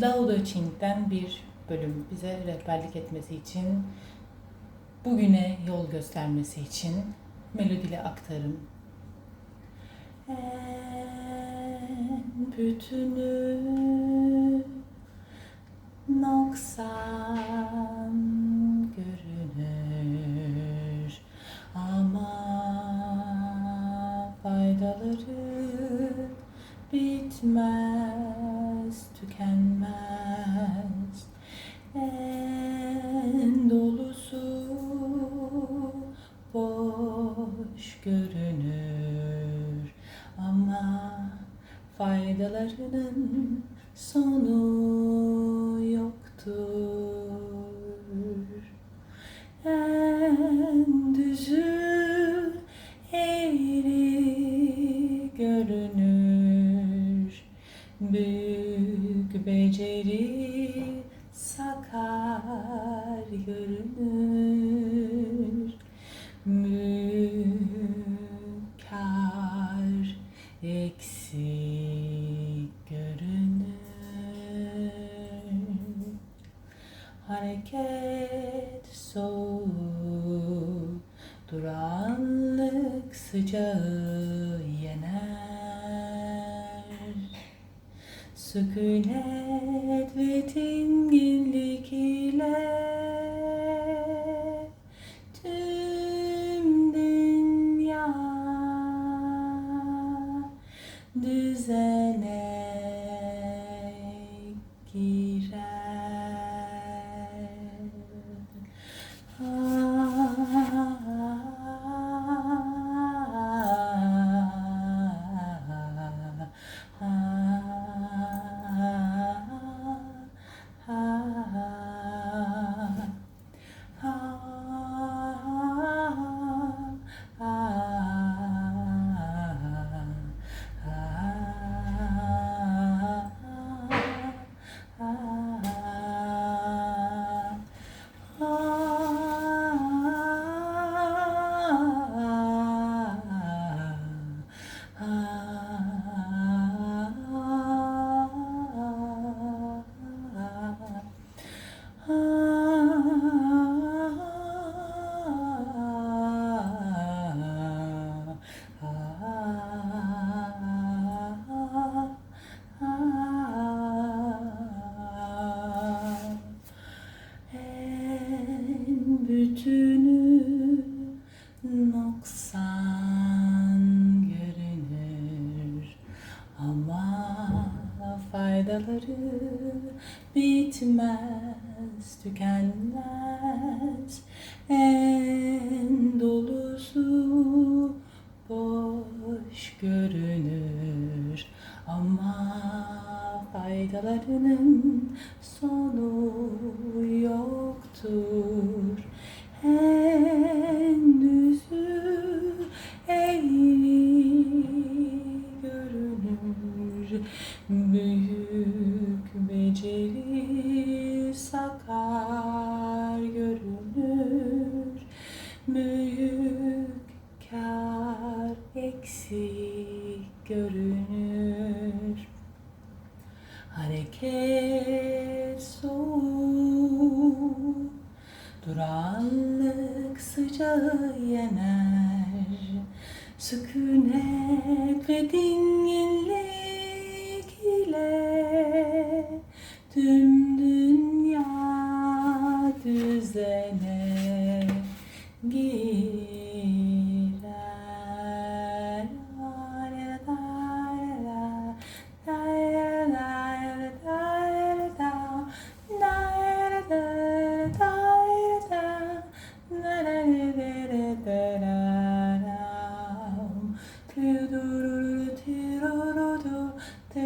Dauda Ching'den bir bölüm bize rehberlik etmesi için, bugüne yol göstermesi için melodiyle aktarım. En bütünü noksan görünür ama faydaları bitmez, tükenmez. En dolusu boş görünür ama faydalarının sonu yoktur. En düzü Büyük beceri sakar görünür. Mükar eksik görünür. Hareket soğuk, duranlık sıcağı Sükunet ve dinginlik ile tüm dünya düzene girer. Bütünü noksan görünür ama faydaları bitmez, tükenmez. En faydalarının sonu yoktur. En düzü eğri görünür. Büyük beceri sakar görünür. Büyük kar eksik görünür. şeker soğuk Duranlık sıcağı yener. Sükunet ve dinginlik ile Tüm dünya düzene 对。